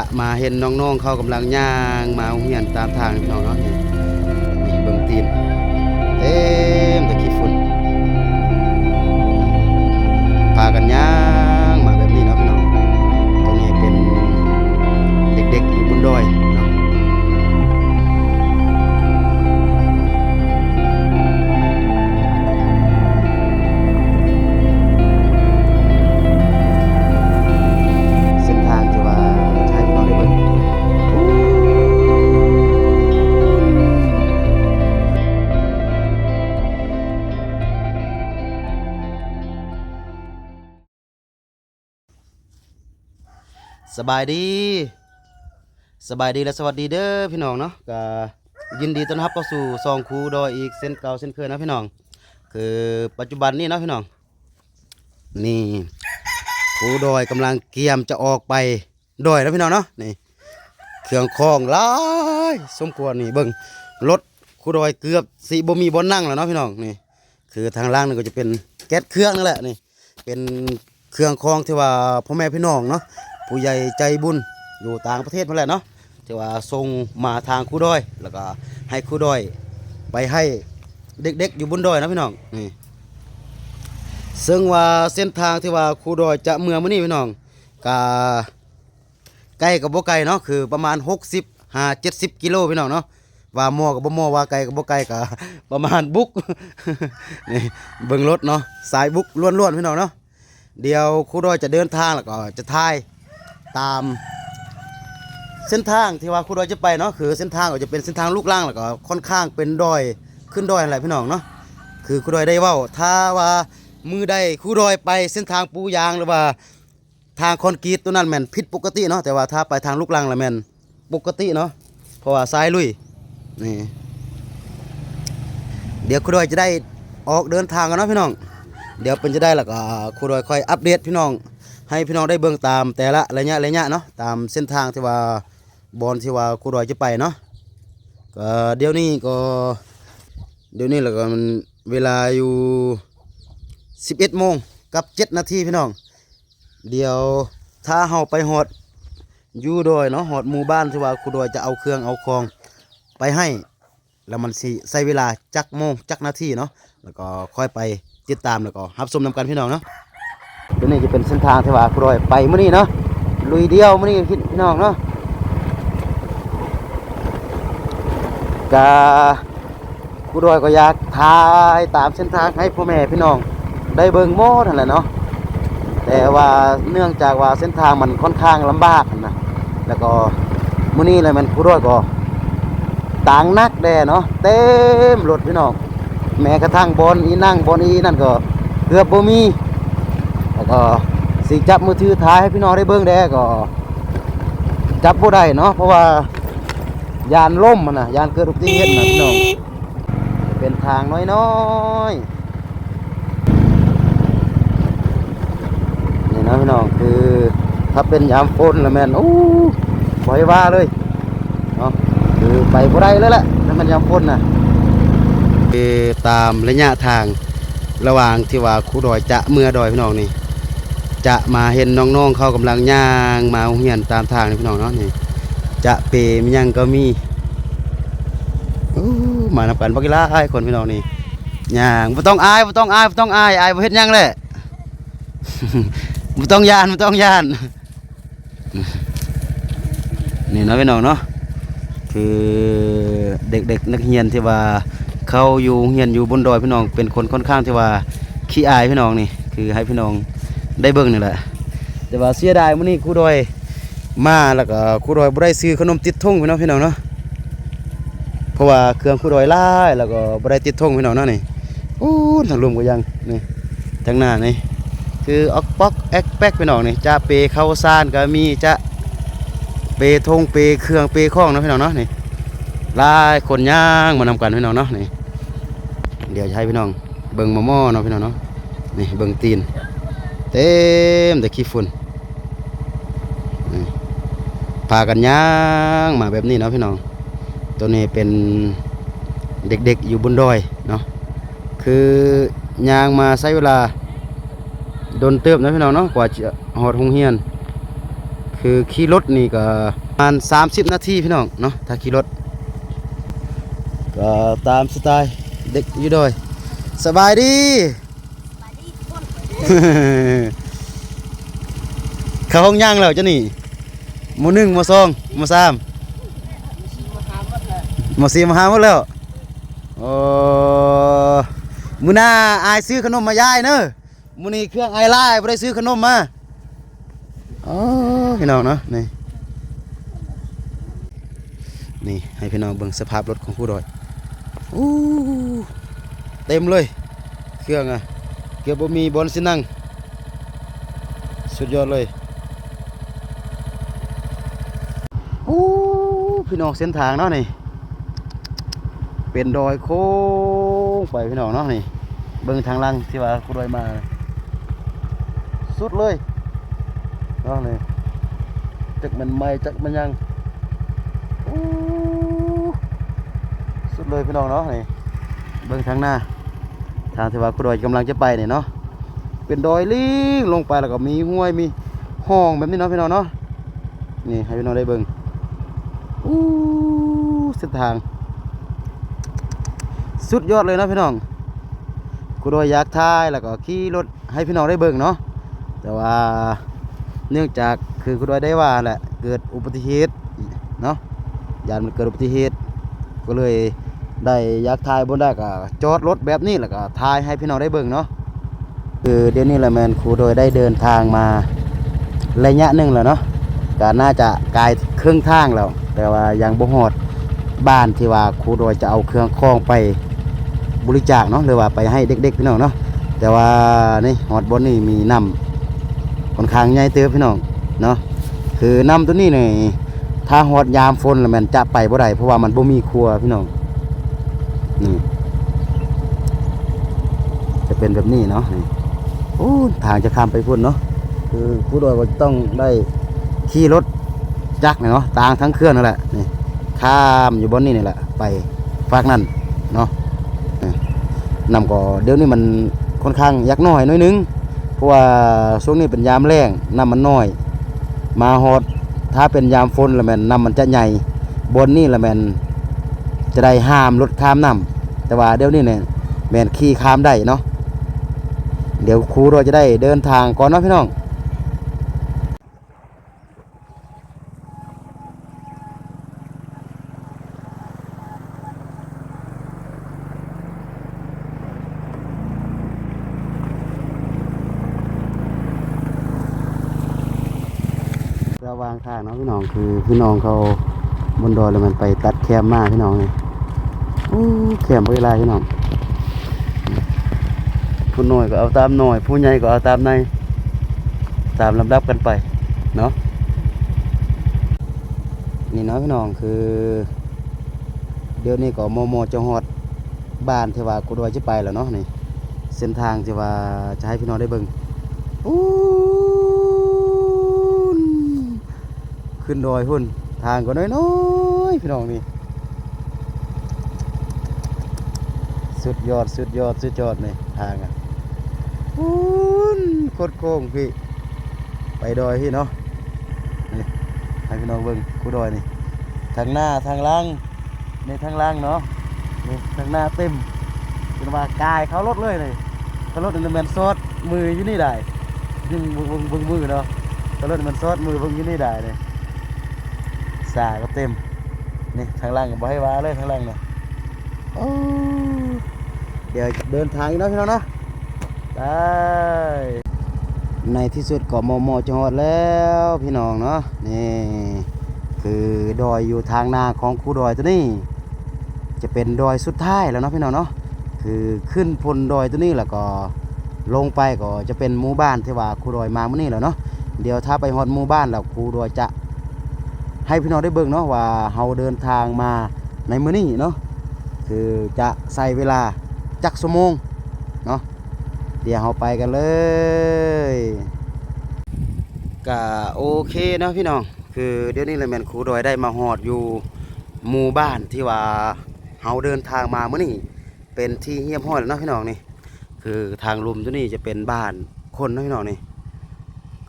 ะมาเห็นน้องๆเขากำลังย่างมาโรงเหียนตามทางน้องเนาะนี่นี่เบิ่งตีนเต็มแตะขี้ฝุ่นพากันย่างมาแบบนี้เนาะพี่น้องตรงนี้เป็นเด็กๆอยู่บนดอย สบายดีสบายดีและสวัสดีเด้อพี่น้องเนาะก็ยินดีต้อนรับเข้าสู่ซองคูดอยอีกเส้นเก่าเส้นเคยนะพี่น้อง คือปัจจุบันนี้เนาะพี่น้อง นี่คูดอยกำลังเกียมจะออกไปดอยนะพี่น้องเนาะนี่เครื่องคองลายสมควรนี่เบิ่งรถคูดอยเกือบสีบ่มีบนนั่งแล้วเนาะพี่น้องนี่ คือทางล่างนี่ก็จะเป็นแก๊สเครื่องนั่นแหละนี่เป็นเครื่องคองที่ว่าพ่อแม่พี่น้องเนาะ ผู้ใหญ่ใจบุญอยู่ต่างประเทศมาแหละเนาะที่ว่าส่งมาทางครูดอย แล้วก็ให้ครูดอย ไปให้เด็กๆอยู่บนดอยนะพี่น้องนี่ซึ่งว่าเส้นทางที่ว่าครูดอยจะเมืองมื้อนี้พี่น้องก็ใกล้กับบ่ไกลเนาะคือประมาณ 60 5 70 กิโลพี่น้องเนาะว่าหมอกับบ่หมอว่าไกลกับบ่ไกลก็ประมาณบุกนี่เบิ่งรถเนาะสายบุกล้วนๆพี่น้องเนาะเดี๋ยวครูดอยจะเดินทางแล้วก็จะทาย ตาม เส้นทางที่ว่าครูดอยจะไปเนาะคือเส้นทางก็จะเป็นเส้นทางลูกล่างแล้วก็ค่อนข้างเป็นดอยขึ้นดอยอะไรพี่น้องเนาะคือครูดอยได้ว่าถ้าว่ามือใดครูดอยไปเส้นทางปูยางหรือว่าทางคอนกรีตตัวนั้นแม่นผิดปกติเนาะแต่ว่าถ้าไปทางลูกล่างละแม่นปกติเนาะเพราะว่าซ้ายลุยนี่เดี๋ยวครูดอยจะได้ออกเดินทางกันเนาะพี่น้อง เดี๋ยวเป็นจะได้แล้วก็ครูดอยค่อยอัปเดตพี่น้อง ให้พี่น้องได้เบิ่งตามแต่ละระยะระยะเนาะตามเส้นทางที่ว่าบอลที่ว่าคูดอยจะไปเนาะก็เดี๋ยวนี้ก็เดี๋ยวนี้แล้วก็มันเวลาอยู่ 11โมงกับ7นาทีพี่น้อง เดี๋ยวถ้าเฮาไปหอดอยู่ดอยเนาะหอดหมู่บ้านที่ว่าคูดอยจะเอาเครื่องเอาของไปให้แล้วมันสิใช้เวลาจักโมงจักนาทีเนาะแล้วก็ค่อยไปติดตามแล้วก็รับชมนำกันพี่น้องเนาะ เดี๋ยวนี้จะเป็นเส้นทางที่ว่าครอยไปมื้อนี้เนาะลุยเดียวมื้อนี้พี่น้องเนาะกาครูดอยก็อยากทายตามเส้นทางให้พ่อแม่พี่น้อง ได้เบิ่งโมดนั่นแหละเนาะแต่ว่าเนื่องจากว่าเส้นทางมันค่อนข้างลำบากนะแล้วก็มื้อนี้เลยมันครูดอยก็ต่างนักแด่เนาะเต็มรถพี่น้องแม้กระทั่งบอลอีนั่งบอลอีนั่นก็เกือบบ่มี แล้วก็สิจับมือถือถ่ายให้พี่น้องได้เบิ่งได้ก็ จับบ่ได้เนาะเพราะว่ายานล่มมันนะยานเกิดอุบัติเหตุนะพี่น้องเป็นทางน้อยๆนี่นะพี่น้องคือถ้าเป็นยามฝนล้วแม่นโอ้ปล่อยว่าเลยเนาะคือไปบ่ได้เลยแหละถ้ามันยามฝนนะคือตามระยะทางระหว่างที่ว่าคูดอยจะเมื่อดอยพี่น้องนี่ จะมาเห็นน้องๆเขากำลังย่างมาโรงเรียนตามทางนี่พี่น้องเนาะนี่จะเปมยังก็มีอู้มานำกันบักกีฬาไอ้คนพี่น้องนี่ย่างบ่ต้องอายบ่ต้องอายบ่ต้องอายอายบ่เฮ็ดยังแหละบ่ต้องย่านบ่ต้องย่านนี่เนาะพี่น้องเนาะคือเด็กๆนักเรียนที่ว่าเขาอยู่เฮียนอยู่บนดอยพี่น้องเป็นคนค่อนข้างที่ว่าขี้อายพี่น้องนี่คือให้พี่น้อง ได้เบิ่งนี่แหละ แต่ว่าเสียดายมื้อนี้ครูดอยมาแล้วก็ครูดอยบ่ได้ซื้อขนมติดธงพี่น้องพี่น้องเนาะเพราะว่าเครื่องครูดอยหลายแล้วก็บ่ได้ติดธงพี่น้องเนาะนี่อู้ทางลมก็ยังนี่ทางหน้านี่คือออกป๊อกแอกแป๊กพี่น้องนี่จะเปเข้าซ่านก็มีจะเปธงเปเครื่องเปข้องนะพี่น้องเนาะนี่หลายคนย่างมานำกันพี่น้องเนาะนี่เดี๋ยวจะให้พี่น้องเบิ่งหมอมอเนาะพี่น้องเนาะนี่เบิ่งตีน เต็มแต่ขี้ฝุ่นพากันย่างมาแบบนี้เนาะพี่น้อง ตัวนี้เป็นเด็กๆอยู่บนดอยเนาะ คือย่างมาใช้เวลาโดนเติบนะพี่น้องเนาะ กว่าจะหอดหงเฮียนคคือขี่รถนี่ก็ประมาณ30 นาทีพี่น้องเนาะ ถ้าขี่รถ ก็ตามสไตล์เด็กอยู่ดอย สบายดี เขาห้องย่างแล้วจ้ะนี่มหนึ่งหมูสองหมูสามหมูสี่มห้าหมดแล้วโอ้มือหน้าอายซื้อขนมมายายเนอะมือนี้เครื่องไอไล่ไม่ได้ซื้อขนมมาอ๋อพี่น้องเนาะนี่นี่ให้พี่น้องเบิ่งสภาพรถของผู้ดอยอู้เต็มเลย เครื่องอะ เกือบมีบอลสินั่งสุดยอดเลยโอ้พี่น้องเส้นทางเนาะนี่เป็นดอยโค้งไปพี่น้องเนาะนี่เบิ่งทางลังที่ว่ากูดอยมา สุดเลยเนาะนี่จักมันไม่จักมันยังโอ้สุดเลยพี่น้องเนาะนี่เบิ่งทางหน้า ทางที่ว่ากูดอยกำลังจะไปเนี่ยเนาะเป็นดอยลิงลงไปแล้วก็มีห้วยมีห้องแบบนี้เนาะพี่น้องเนาะนี่ให้พี่น้องได้เบิ่งอู้เส้นทาง สุดยอดเลยนะพี่น้องกูโดยอยากถ่ายแล้วก็ขี่รถให้พี่น้องได้เบิ่งเนาะแต่ว่าเนื่องจากคือกูโดยได้ว่าแหละเกิดอุบัติเหตุเนาะยานมันเกิดอุบัติเหตุก็เลย ได้อยากถ่ายบนได้ก็จอดรถแบบนี้แล้วก็ถ่ายให้พี่น้องได้เบิ่งเนาะคือเดี๋ยวนี้ละแมนครูโดยได้เดินทางมาระยะหนึ่งแล้วเนาะก็น่าจะกลายเครึ่องทางแล้ว แต่ว่ายังบ่ฮอดบ้านที่ว่าครูโดยจะเอาเครื่องคล้องไปบริจาคเนาะหรือว่าไปให้เด็กๆพี่น้องเนาะแต่ว่านี่ฮอดบนนี่มีน้ำค่อนข้างใหญ่เติบพี่น้องเนาะคือน้ำตัวนี้นี่ถ้าฮอดยามฝนล้วมันจะไปบ่ได้เพราะว่ามันบ่มีครัวพี่น้อง นี่ จะเป็นแบบนี้เนาะโอ้ทางจะข้ามไปพุ่นเนาะคือครูโดยก็ต้องได้ขี่รถจักรเนาะตางทั้งเครื่องนั่นแหละนี่ข้ามอยู่บนนี่นี่แหละ ไปฝากนั่นเนาะนี่นำก็เดี๋ยวนี้มันค่อนข้างยักน้อยน้อยนึงเพราะว่าช่วงนี้เป็นยามแรงน้ำมันน้อย มาฮอดถ้าเป็นยามฝนละแมนน้ำมันจะใหญ่บนนี่ละแมน จะได้ห้ามรถข้ามน้ำแต่ว่าเดี๋ยวนี้เนี่ยแมนขี่ข้ามได้เนาะเดี๋ยวครูเราจะได้เดินทางก่อนเนาะพี่น้องระหวางทางเนาะพี่น้องคือพี่น้องเขาบนดอยแล้วมันไปตัดแคมมาพี่น้องเลย แคมเวลาพี่น้องผู้น้อยก็เอาตามหน่อย ผู้ใหญ่ก็เอาตามใน ตามลำดับกันไป เนาะนี่เนาะพี่น้องคือ เดี๋ยวนี้ก็โมโมจะฮอดบ้านที่ว่ากูดอยจะไปแล้วเนาะนี่เส้นทางที่ว่าจะให้พี่น้องได้เบิ่งอู้ขึ้นดอยหุ่นทางก็น้อยๆพี่น้องนี่ สุดยอดสุดยอดสุดยอดเลยทางอะหุ่นโคตรโค้งพี่ ไปดอยพี่เนาะนี่ให้พี่น้องเบิ่งกูดอยนี่ทางหน้าทางล่างในทางล่างเนาะนี่ทางหน้าเต็มเป็นว่ากายเขารถเลยเลยเขารถมันแมนซอดมืออยู่นี่ได้ยิ่งเบิ่งเบิ่งเบิ่งมือเนาะเขารถมันซอดมือเบิ่งอยู่นี่ได้เลยสาก็เต็มนี่ทางล่างก็บ่ให้ว้าเลยทางล่างเนี่ยโอ้ เดี๋ยวเดินทางอีกนาะพี่น้องเนาะได้ในที่สุดก็มอมอจังหวัดแล้วพี่น้องเนาะนี่คือดอยอยู่ทางหน้าของครูดอยตัวนี้ จะเป็นดอยสุดท้ายแล้วเนาะพี่น้องเนาะคือขึ้นพลดอยตัวนี้แล้วก็ลงไปก็จะเป็นหมู่บ้านที่ว่าครูดอยมาเมื่อนี้แล้วเนาะเดี๋ยวถ้าไปฮอดหมู่บ้านแล้วครูดอยจะ ให้พี่น้องได้เบิ่งเนาะว่าเฮาเดินทางมาในมื้อนี้เนาะคือจะใส่เวลา จักชั่วโมงเนาะเดี๋ยวเฮาไปกันเลยก็โอเคนะพี่น้องคือเดี๋ยวนี้เลยแมนครูดอยได้มาฮอดอยู่หมู่บ้านที่ว่าเฮาเดินทางมาเมื้อนี้เป็นที่เฮียบห้อยแล้วนะพี่น้องนี่คือทางลุมตัวนี้จะเป็นบ้านคนนะพี่น้องนี่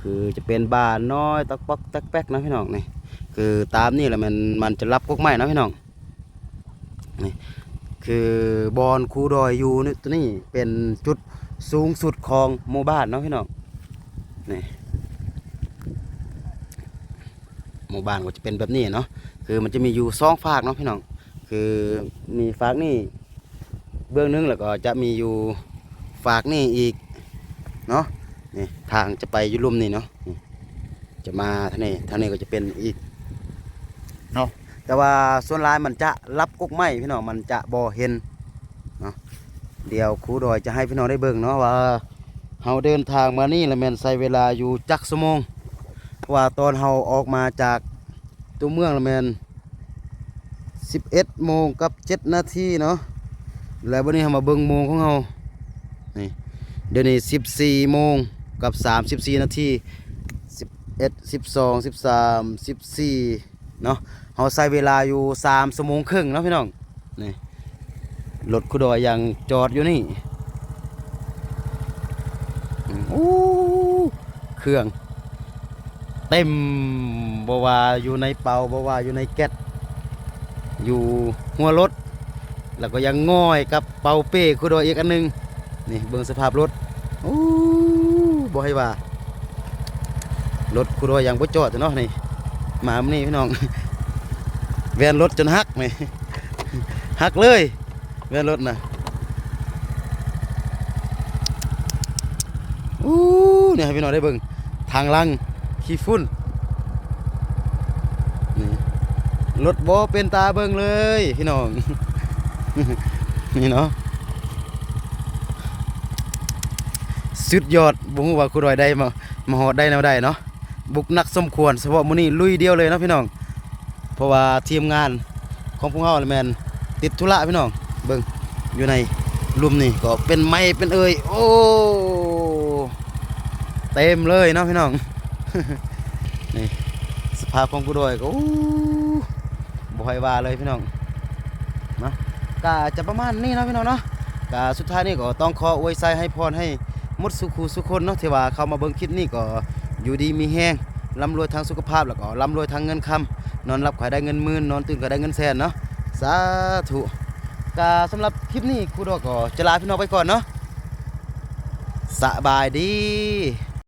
คือจะเป็นบ้านน้อยตอกปอกตักแป๊กนะพี่น้องนี่คือตามนี่แหละมันมันจะรับพวกไม้นะพี่น้องนี่ คือบอนคูดอยอยู่นี่ตัวนี้เป็นจุดสูงสุดของหมู่บ้านเนาะพี่น้องนี่หมู่บ้านก็จะเป็นแบบนี้เนาะคือมันจะมีอยู่สองฝากเนาะพี่น้องคือมีฝากนี่เบื้องหนึงแล้วก็จะมีอยู่ฝากนี่อีกเนาะนี่ทางจะไปยุลุมนี่เนาะจะมาทางนี้ทางนี้ก็จะเป็นอีกเนาะ แต่ว่าส่วนลายมันจะรับกกไม้พี่น้องมันจะบ่เห็นเนาะเดี๋ยวครูดอยจะให้พี่น้องได้เบิ่งเนาะว่าเฮาเดินทางมานี่ละแมนใช้เวลาอยู่จักชั่วโมงว่าตอนเฮาออกมาจากตัวเมืองละแมน11โมงกับ7นาทีเนาะแล้ววันนี้เฮามาเบิ่งโมงของเฮานี่เดี๋ยวนี้14โมงกับ34นาที11 12 13 14เนาะ เฮาใช้เวลาอยู่3ชั่วโมงครึ่งนะพี่น้องนี่รถคุดอยยังจอดอยู่นี่อู้เครื่อง เต็มบ่ว่าอยู่ในเป่าบ่ว่าอยู่ในแก๊สอยู่หัวรถ แล้วก็ยังง่อยกับเป่าเป้คุดอยอีกอันหนึงนี่เบิ่งสภาพรถโอ้บ่ให้ว่ารถคุรอยยังบ่จอดเนาะนี่มามื้อนี้พี่น้อง แวนรถจนหักนี่หักเลย แวนรถนะอู้เนี่ยให้พี่น้องได้เบิ่งทางลังขี้ฝุ่นนี่รถบ่เป็นตาเบิ่งเลยพี่น้อง นี่เนาะสุดยอดบ่ฮู้ว่าครูดอยได้มามาฮอดได้แนวใดเนาะบุกหนักสมควรเฉพาะมื้อนี้ลุยเดียวเลยเนาะพี่น้อง เพราะว่าทีมงานของพวกเฮาแมนติดธุระพี่น้องเบิ่งอยู่ในลุมนี่ก็เป็นไม้เป็นเอ่ยโอ้เต็มเลยเนาะพี่น้องนี่สภาพของครูดอยก็อู้บ่ให้ว่าเลยพี่น้องเนาะก็จะประมาณนี้เนาะพี่น้องเนาะก็สุดท้ายนี่ก็ต้องขออวยไซให้พรให้มดสุขูสุคนเนาะที่ว่าเข้ามาเบิ่งคลิปนี้ก็อยู่ดีมีแห้งร่ำรวยทางสุขภาพแล้วก็ร่ำรวยทางเงินคำ นอนรับขายได้เงินหมื่นนอนตื่นก็ได้เงินแสนเนาะสาธุกาสำหรับคลิปนี้ครูดอกก็จะลาพี่น้องไปก่อนเนาะสบายดี